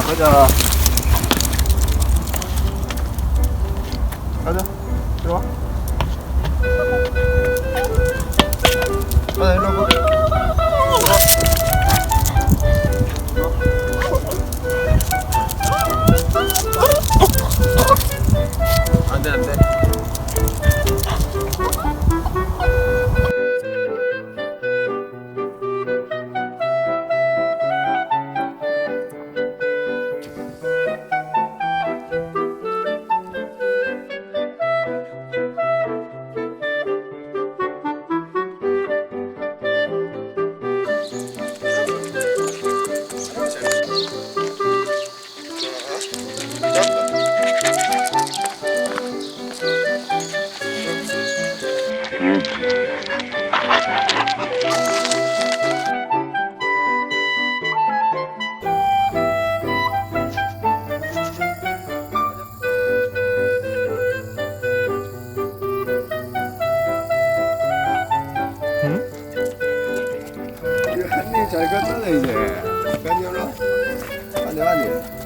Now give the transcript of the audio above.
가자. 가자. 들어와. 가자, 일로 와 한입 잘 갔잖아 이제. 간이 올라. 한입 한입.